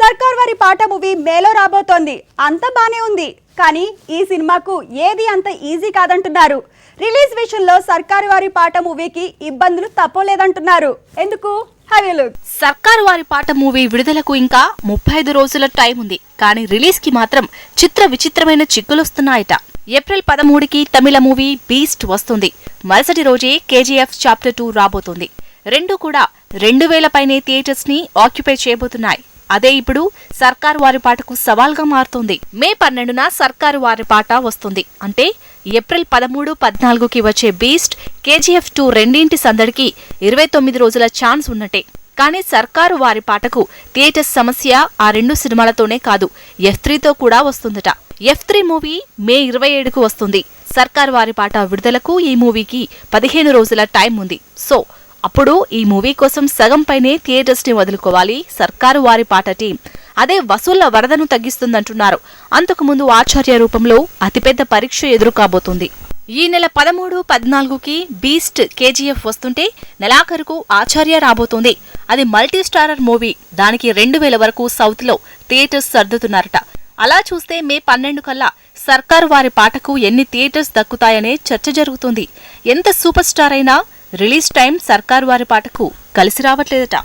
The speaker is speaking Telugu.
సర్కార్ వారి పాట మూవీ మేలో రాబోతోంది. అంత బానే ఉంది. కానీ ఈ సినిమాకు ఏది అంత ఈజీ కాదంటున్నారు. రిలీజ్ విషయంలో సర్కార్ వారి పాట మూవీకి ఇబ్బందులు తప్పలేదంటున్నారు. ఎందుకు? హ్యావ్ సర్కారు వారి పాట మూవీ విడుదలకు ఇంకా ముప్పై ఐదు రోజుల టైం ఉంది. కానీ రిలీజ్కి మాత్రం చిత్ర విచిత్రమైన చిక్కులొస్తున్నాయట. ఏప్రిల్ పదమూడుకి తమిళ మూవీ బీస్ట్ వస్తుంది. మరుసటి రోజే కేజీఎఫ్ చాప్టర్ టూ రాబోతుంది. రెండు కూడా రెండు వేల పైనే థియేటర్స్ని ఆక్యుపై చేయబోతున్నాయి. అదే ఇప్పుడు సర్కారు వారి పాటకు సవాల్గా మారుతుంది. మే పన్నెండున సర్కారు వారి పాట వస్తుంది. అంటే ఏప్రిల్ పదమూడు పద్నాలుగుకి వచ్చే బీస్ట్ కేజీఎఫ్ టూ రెండింటి సందడికి ఇరవై తొమ్మిది రోజుల ఛాన్స్ ఉన్నట్టే. కానీ సర్కారు వారి పాటకు థియేటర్ సమస్య ఆ రెండు సినిమాలతోనే కాదు ఎఫ్ త్రీతో కూడా వస్తుందట. ఎఫ్ త్రీ మూవీ మే ఇరవై ఏడుకు వస్తుంది. సర్కారు వారి పాట విడుదలకు ఈ మూవీకి పదిహేను రోజుల టైం ఉంది. సో అప్పుడు ఈ మూవీ కోసం సగం పైనే థియేటర్స్ని వదులుకోవాలి సర్కారు వారి పాట టీం. అదే వసూళ్ళ వరదను తగ్గిస్తుందంటున్నారు. అంతకుముందు ఆచార్య రూపంలో అతిపెద్ద పరీక్ష ఎదురుకాబోతుంది. ఈ నెల పదమూడు పద్నాలుగుకి బీస్ట్ కేజీఎఫ్ వస్తుంటే నెలాఖరుకు ఆచార్య రాబోతుంది. అది మల్టీ స్టారర్ మూవీ. దానికి రెండు వేల వరకు సౌత్లో థియేటర్స్ సర్దుతున్నారట. అలా చూస్తే మే పన్నెండు కల్లా సర్కారు వారి పాటకు ఎన్ని థియేటర్స్ దక్కుతాయనే చర్చ జరుగుతుంది. ఎంత సూపర్ స్టార్ అయినా రిలీజ్ టైం సర్కారు వారి పాటకు కలిసి రావట్లేదట.